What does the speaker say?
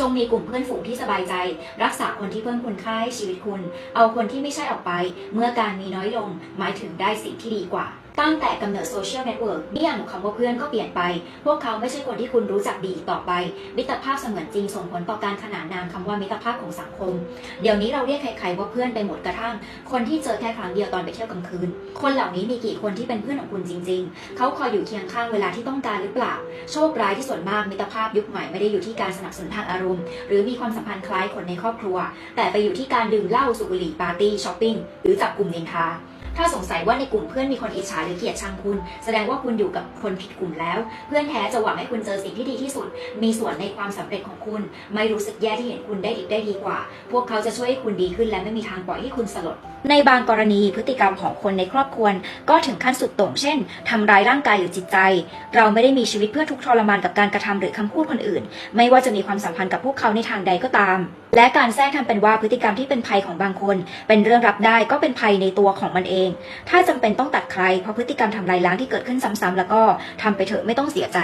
จงมีกลุ่มเพื่อนฝูงที่สบายใจ รักษาคนที่เพิ่มคุณค่าให้ชีวิตคุณ เอาคนที่ไม่ใช่ออกไป เมื่อการมีน้อยลงหมายถึงได้สิ่งที่ดีกว่า ตั้งแต่กำเนิดโซเชียลเน็ตเวิร์กนิยามของคำว่าเพื่อนก็เปลี่ยนไป พวกเขาไม่ใช่คนที่คุณรู้จักดีต่อไป มิตรภาพเสมือนจริงส่งผลต่อการขนานนามคำว่ามิตรภาพของสังคม เดี๋ยวนี้เราเรียกใครๆว่าเพื่อนไปหมดกระทั่ง คนที่เจอแค่ครั้งเดียวตอนไปเที่ยวกลางคืน คนเหล่านี้มีกี่คนที่เป็นเพื่อนของคุณจริง ๆ เขาคอยอยู่เคียงข้างเวลาที่ต้องการหรือเปล่า โชคร้ายที่ส่วนมากมิตรภาพยุคใหม่ไม่ได้อยู่ที่การสนับสนุนทางอารมณ์ หรือมีความสัมพันธ์คล้ายคนในครอบครัว แต่ไปอยู่ที่การดื่มเหล้าสูบบุหรี่ปาร์ตี้ช้อปปิ้งหรือจับกลุ่มนินทา ถ้าสงสัยว่าในกลุ่มเพื่อนมีคนอิจฉาหรือเกลียดชังคุณ แสดงว่าคุณอยู่กับคนผิดกลุ่มแล้ว เพื่อนแท้จะหวังให้คุณเจอสิ่งที่ดีที่สุด มีส่วนในความสำเร็จของคุณ ไม่รู้สึกแย่ที่เห็นคุณได้ดีได้ดีกว่า พวกเขาจะช่วยให้คุณดีขึ้นและไม่มีทางปล่อยให้คุณสลด ในบางกรณีพฤติกรรมของคนในครอบครัวก็ถึงขั้นสุดโต่งเช่นทำร้ายร่างกายหรือจิตใจ เราไม่ได้มีชีวิตเพื่อทุกทรมานกับการกระทำหรือคำพูดคนอื่น ไม่ว่าจะมีความสัมพันธ์กับพวกเขาในทางใดก็ตาม และการแทรกทำเป็นว่าพฤติกรรมที่เป็นภัยของบางคน เป็นเรื่องรับได้ก็เป็นภัยในตัวของมันเอง ถ้าจำเป็นต้องตัดใครเพราะพฤติกรรมทำลายล้างที่เกิดขึ้นซ้ำๆแล้วก็ทำไปเถอะไม่ต้องเสียใจ